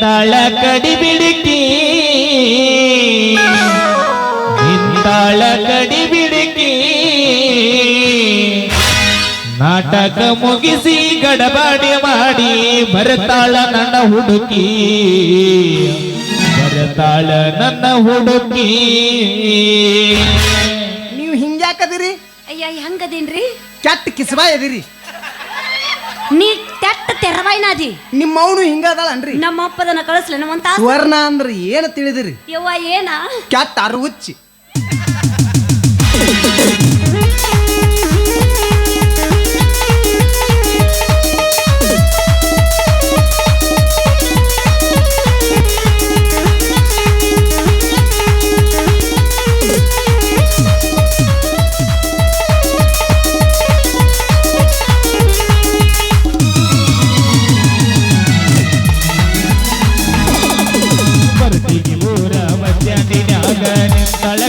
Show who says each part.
Speaker 1: ತಾಳ ಕಡಿಬಿಡಿಕಿ. ಕಡಿ ಕಡಿಬಿಡಿಕಿ. ನಾಟಕ ಮುಗಿಸಿ ಗಡಬಾಡಿ ಮಾಡಿ ಬರತಾಳ ನನ್ನ ಹುಡುಕಿ. ಬರತಾಳ ನನ್ನ ಹುಡುಕಿ.
Speaker 2: ನೀವು ಹಿಂಗ್ಯಾಕದಿರಿ?
Speaker 3: ಅಯ್ಯ ಹಂಗದೇನ್ರಿ?
Speaker 2: ಕೆಟ್ಟ ಕಿಸ್ಬಾ ಎದಿರಿ
Speaker 3: ನೀ ತೆಟ್ಟ ತೆರವಾಯ್ನಾದಿ
Speaker 2: ನಿಮ್ಮ ಅವನು ಹಿಂಗದಾಳನ್ರಿ.
Speaker 3: ನಮ್ಮ ಅಪ್ಪದನ್ನ ಕಳಿಸ್ಲೇನ ನಮ್ಮಂತ
Speaker 2: ಸ್ವರ್ಣ ಅಂದ್ರೆ ಏನು ತಿಳಿದಿರಿ?
Speaker 3: ಯವ್ವ ಏನ?
Speaker 2: ಕೆಟ್ಟ ಅರುವುಚ್ಚಿ
Speaker 1: ಮಗನ ಸ್ಥಳ